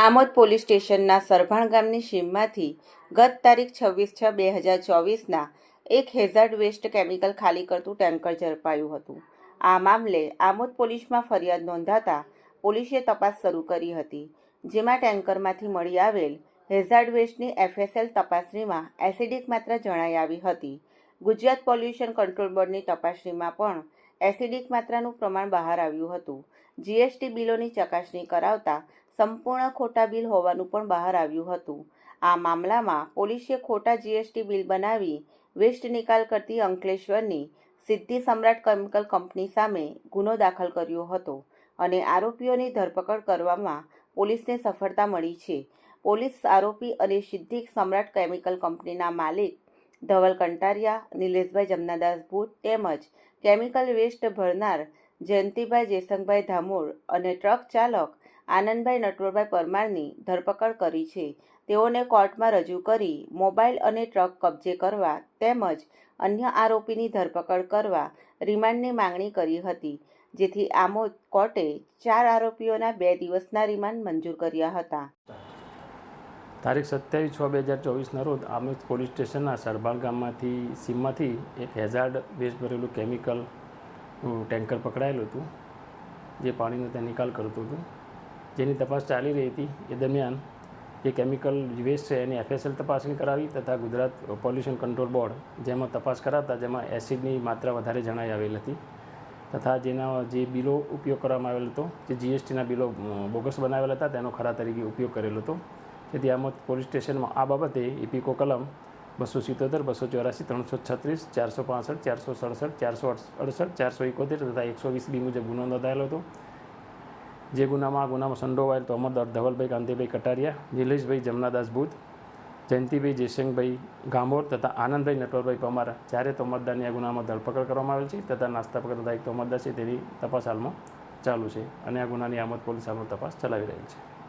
Amod police સ્ટેશનના સરભાણ ગામની સીમમાંથી ગત તારીખ છવ્વીસ છ બે હજાર ચોવીસના એક હેઝાર્ડ વેસ્ટ કેમિકલ ખાલી કરતું ટેન્કર ઝડપાયું હતું. આ મામલે આમોદ પોલીસમાં ફરિયાદ નોંધાતા પોલીસે તપાસ શરૂ કરી હતી, જેમાં ટેન્કરમાંથી મળી આવેલ હેઝાર્ડ વેસ્ટની એફએસએલ તપાસણીમાં એસિડિક માત્રા જણાઈ આવી હતી. ગુજરાત પોલ્યુશન કંટ્રોલ બોર્ડની તપાસણીમાં પણ એસિડિક માત્રાનું પ્રમાણ બહાર આવ્યું હતું. જીએસટી બિલોની ચકાસણી કરાવતા સંપૂર્ણ ખોટા બિલ હોવાનું પણ બહાર આવ્યું હતું. આ મામલામાં પોલીસે ખોટા જીએસટી બિલ બનાવી વેસ્ટ નિકાલ કરતી અંકલેશ્વરની સિદ્ધિ સમ્રાટ કેમિકલ કંપની સામે ગુનો દાખલ કર્યો હતો અને આરોપીઓની ધરપકડ કરવામાં પોલીસને સફળતા મળી છે. પોલીસ આરોપી અને સિદ્ધિ સમ્રાટ કેમિકલ કંપનીના માલિક ધવલ કંટારિયા, નિલેશભાઈ જમનાદાસ ભૂત તેમજ કેમિકલ વેસ્ટ ભરનાર જયંતિભાઈ જેસંગભાઈ ધામોર અને ટ્રક ચાલક આનંદભાઈ નટવરભાઈ પરમારની ધરપકડ કરી છે. તેઓને કોર્ટમાં રજૂ કરી મોબાઈલ અને ટ્રક કબજે કરવા તેમજ અન્ય આરોપીની ધરપકડ કરવા રિમાન્ડની માંગણી કરી હતી. જેથી આમોદ કોર્ટે ચાર આરોપીઓના બે દિવસના રિમાન્ડ મંજૂર કર્યા હતા. તારીખ સત્યાવીસ છ બે હજાર ચોવીસના રોજ આમેજ પોલીસ સ્ટેશનના સરભાળ ગામમાંથી સીમમાંથી એક હેઝાર્ડ વેસ્ટ ભરેલું કેમિકલ ટેન્કર પકડાયેલું હતું, જે પાણીનો ત્યાં નિકાલ કરતું હતું. જેની તપાસ ચાલી રહી હતી. એ દરમિયાન જે કેમિકલ વેસ્ટ છે એની એફએસએલ તપાસણી કરાવી તથા ગુજરાત પોલ્યુશન કંટ્રોલ બોર્ડ જેમાં તપાસ કરાતા જેમાં એસિડની માત્રા વધારે જણાઈ આવેલ હતી તથા જેના જે બિલો ઉપયોગ કરવામાં આવેલ હતો, જે જીએસટીના બિલો બોગસ બનાવેલા હતા, તેનો ખરા તરીકે ઉપયોગ કરેલો હતો. તેથી આમાં પોલીસ સ્ટેશનમાં આ બાબતે ઇપીકો કલમ બસો સિત્તોતેર, બસો ચોરાસી ત્રણસો છત્રીસ, ચારસો પાસઠ, ચારસો સડસઠ, ચારસો અડસઠ, ચારસો એકોતેર તથા એકસો વીસ બી મુજબ ગુનો નોંધાયેલો હતો. જે ગુનામાં, આ ગુનામાં સંડોવાયેલ તો અમરદાર ધવલભાઈ, કાંતિભાઈ કટારિયા, નિલેશભાઈ જમનાદાસ બુધ જયંતિભાઈ જયસિંહભાઈ ગાંભોર તથા આનંદભાઈ નટવરભાઈ પમાર ચારે તોમરદારની આ ગુનામાં ધરપકડ કરવામાં આવેલ છે તથા નાસ્તા પકડતા એક તોમરદાર છે તેની તપાસ હાલમાં ચાલુ છે અને આ ગુનાની આમદ પોલીસ હાલમાં તપાસ ચલાવી રહી છે.